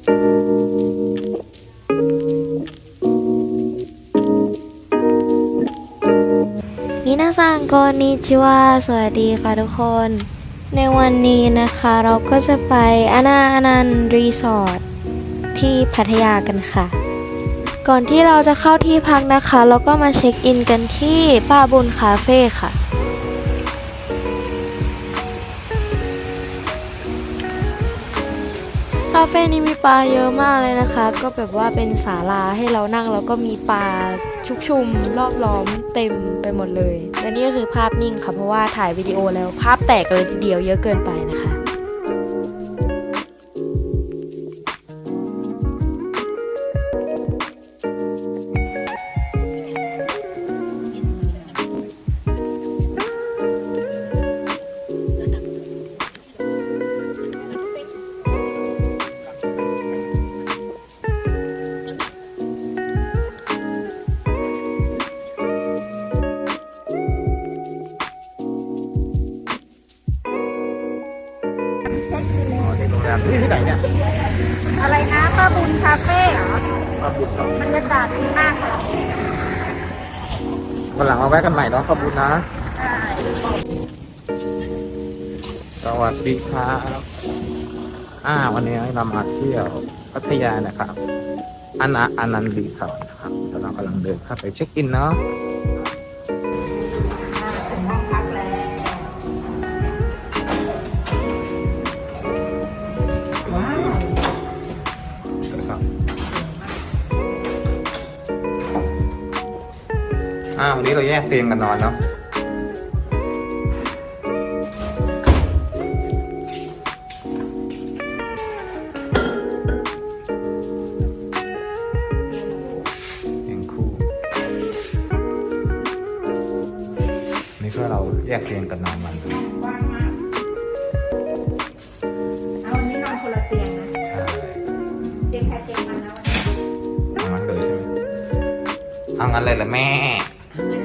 มินาซังโกนิชิวาสวัสดีค่ะทุกคน ในวันนี้นะคะเราก็จะไปอานาอนันรีสอร์ทที่พัทยากันค่ะ ก่อนที่เราจะเข้าที่พักนะคะ เราก็มาเช็คอินกันที่ป้าบุญคาเฟ่ค่ะาเฟ่นี้มีปลาเยอะมากเลยนะคะ ก็แบบว่าเป็นศาลาให้เรานั่งแล้วก็มีปลาชุกชุมรอบล้อมเต็มไปหมดเลยและนี่ก็คือภาพนิ่งค่ะเพราะว่าถ่ายวิดีโอแล้วภาพแตกเลยทีเดียวเยอะเกินไปนะคะาดีมากค่ะวันหลังมาแวะกันใหม่เนาะป้าบุญนะ ใช่สวัสดีครับ อ่า วันนี้เรามาเที่ยวพัทยานะครับ อันาอันันรีสอร์ทนะครับแล้วเรากำลังเดินเข้าไปเช็คอินเนาะ วันนี้เราแยกเตียงกันนอนเนาะเตียงคู่เตียงคู่นี่ก็เราแยกเตียงกันนอนมันกว้างมากเอาวันนี้นอนคนละเตียงนะ ใช่เตียงใครเตียงมันแล้ววันนี้เอางั้นเลยใช่ไหมเอางั้นเลยเหรอแม่ เ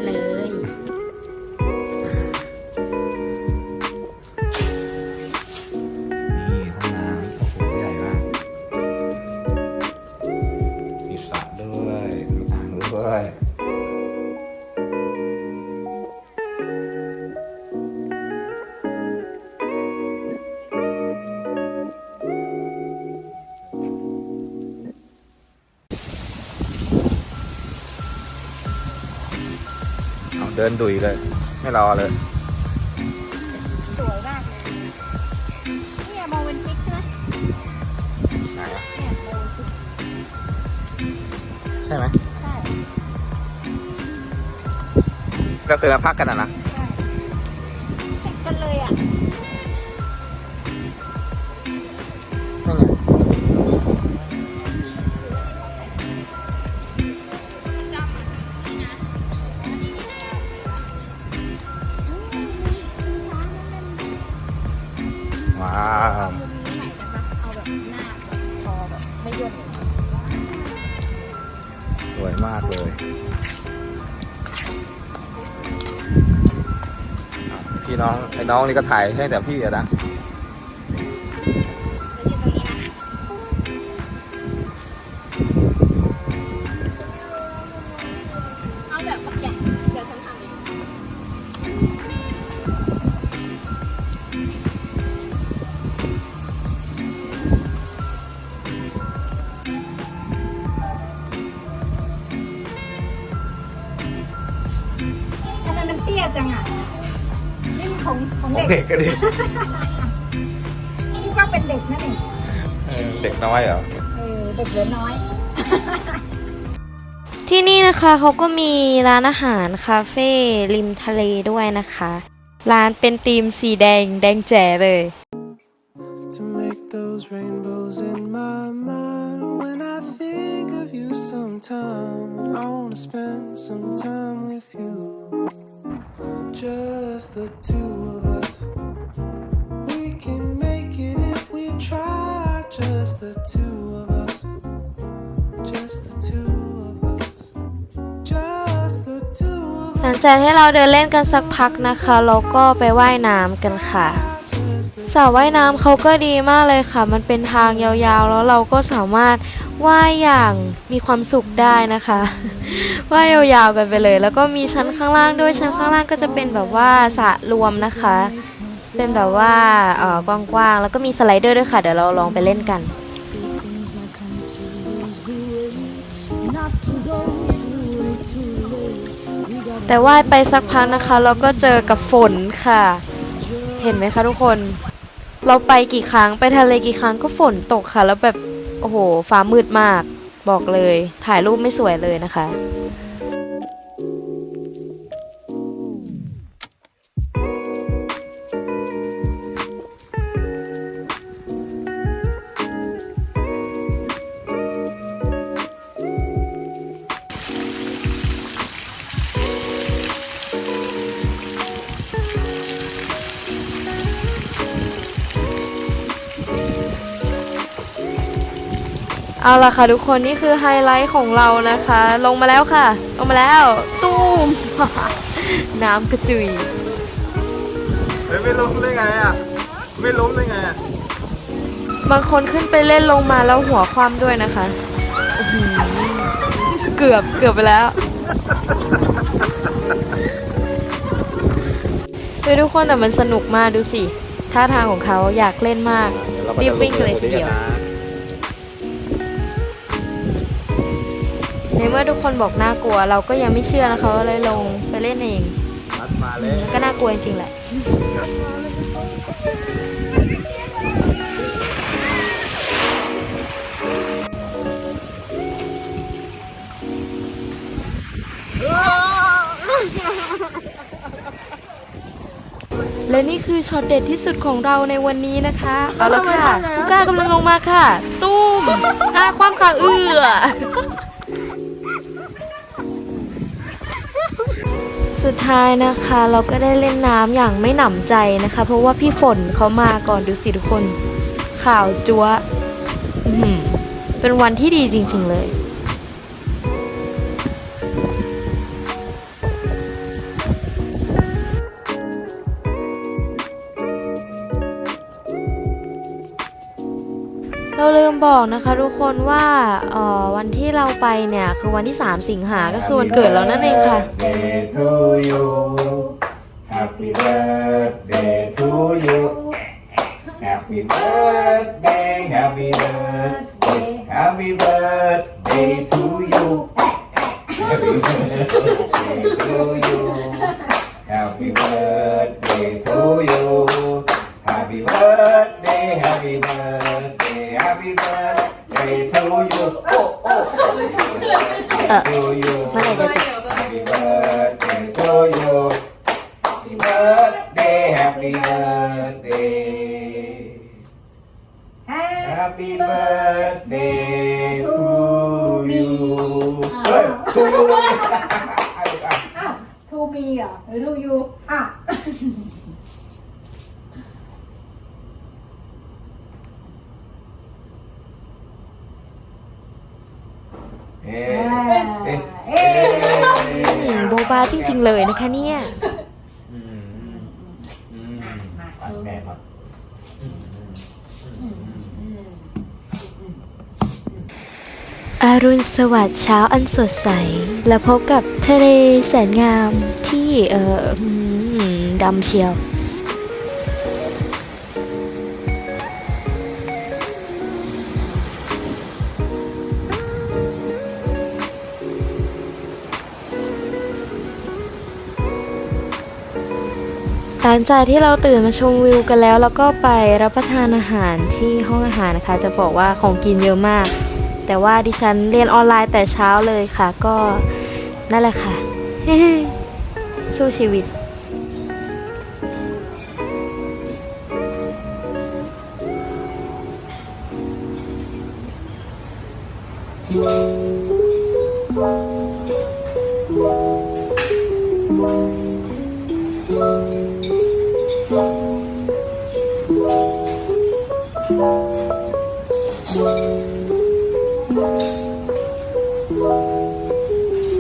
เอาเดินดุยเลย ไม่รอเลย สวยมากเลยเนี่ยโมเวนพิกใช่ไหมไหนอะเนี่ยโมเวนพิกใช่ไหมใช่ ก็คือมาพักกันอะนะามสวยมากเลยพี่น้องไอ้น้องนี่ก็ถ่ายให้แต่พี่อะนะ ไมมันเตี้ยจังอะนี่มันของของของเด็กเด็กก็ดิคิดว่าเป็นเด็กนะนี่เออเด็กน้อยเหรอ เออเด็กเหลือน้อย ที่นี่นะคะเขาก็มีร้านอาหารคาเฟ่ริมทะเลด้วยนะคะ ร้านเป็นธีมสีแดงแดงแจ๋เลย to make those rainbows in my mind. When I think of you sometime, I wanna spend some time with you. Just the two of us. We can make it if we try. Just the two of us. Just the two of us. Just the two of หลังจากที่เราเดินเล่นกันสักพักนะคะ เราก็ไปว่ายน้ำกันค่ะสระว่ายน้ำเขาก็ดีมากเลยค่ะ มันเป็นทางยาวๆ แล้วเราก็สามารถ ว่ายอย่างมีความสุขได้นะคะว่ายยาวๆกันไปเลย แล้วก็มีชั้นข้างล่างด้วยชั้นข้างล่างก็จะเป็นแบบว่าสระรวมนะคะ เป็นแบบว่าเอ่อกว้างๆแล้วก็มีสไลเดอร์ด้วยค่ะเดี๋ยวเราลองไปเล่นกันแต่ว่ายไปสักพักนะคะ เราก็เจอกับฝนค่ะ เห็นไหมคะทุกคน เราไปกี่ครั้งไปทะเลกี่ครั้งก็ฝนตกค่ะ แล้วแบบ โอ้โห ฟ้ามืดมาก บอกเลย ถ่ายรูปไม่สวยเลยนะคะ เอาล่ะค่ะทุกคนนี่คือไฮไลท์ของเรานะคะ ลงมาแล้วค่ะ ลงมาแล้ว ตูมน้ำกระจุยเฮ้ยไม่ล้มได้ไงอะ ไม่ล้มได้ไงอะ บางคนขึ้นไปเล่นลงมาแล้วหัวคว่ำด้วยนะคะอื้อหือเกือบเกือบไปแล้วเฮ้ยทุกคนแต่มันสนุกมากดูสิ ท่าทางของเขาอยากเล่นมาก รีบวิ่งกันเลยทีเดียว ในเมื่อทุกคนบอกน่ากลัว เราก็ยังไม่เชื่อนะคะเลยลงไปเล่นเองนัดมาเลยมันก็น่ากลัวจริงๆแหละและนี่คือช็อตเด็ดที่สุดของเราในวันนี้นะคะเอาละค่ะกูก้ากำลังลงมาค่ะ ตุ้มหน้าความขาเอื้อ สุดท้ายนะคะเราก็ได้เล่นน้ำอย่างไม่หนำใจนะคะ เพราะว่าพี่ฝนเขามาก่อนดูสิทุกคนข่าวจัวเป็นวันที่ดีจริง ๆ เลย เราลืมบอกนะคะทุกคนว่าเอ่อวันที่เราไปเนี่ยคือวันที่ 3 สิงหาก็คือวันเกิดเรานั่นเองค่ะ Birthday to you Happy birthday to you Happy birthday Happy birthday Happy birthday to you Happy birthday to you Happy birthday to you Happy birthday Happy birthday Happy birthday to you Oh oh เอ่อ to you เมื่อไหร่จะจบ Happy birthday to you. Happy birthday, happy birthday. Happy birthday to you. เฮ้ย to you อ้าวทูมีเหรอหรือทูยูอ่ะ เอ๊ะเอ๊ะเอ๊ะเอ๊ะอืมโบบาจริง ๆ เลยนะคะเนี่ย อืมอืมปัดแม่ครับอรุณสวัสดิ์เช้าอันสดใส และพบกับทะเลแสนงามที่เอ่ออืมดำเชียว หลังจากที่เราตื่นมาชมวิวกันแล้ว แล้วก็ไปรับประทานอาหารที่ห้องอาหารนะคะ จะบอกว่าของกินเยอะมาก แต่ว่าดิฉันเรียนออนไลน์แต่เช้าเลยค่ะ ก็นั่นแหละค่ะ สู้ชีวิตเ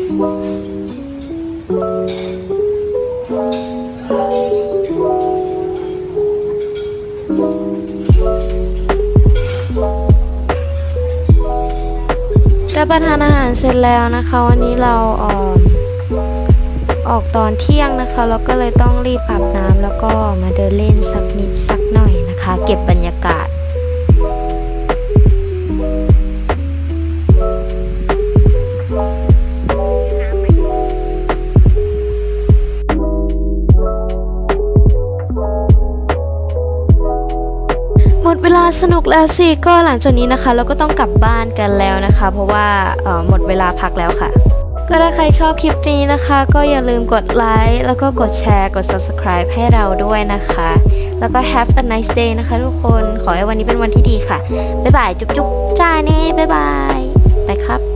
รับประทานอาหารเสร็จแล้วนะคะ วันนี้เราเออออกตอนเที่ยงนะคะแล้วก็เลยต้องรีบอาบน้ำแล้วก็มาเดินเล่นสักนิดสักหน่อยนะคะ เก็บบรรยากาศ สนุกแล้วสิก็หลังจากนี้นะคะ เราก็ต้องกลับบ้านกันแล้วนะคะ เพราะว่าหมดเวลาพักแล้วค่ะ ก็ถ้าใครชอบคลิปนี้นะคะ ก็อย่าลืมกดไลค์แล้วก็กดแชร์กด subscribe ให้เราด้วยนะคะ แล้วก็ have a nice day นะคะทุกคนขอให้วันนี้เป็นวันที่ดีค่ะ บ๊ายบาย จุ๊บจุ๊บจ้าเน่บ๊ายบาย ไปครับ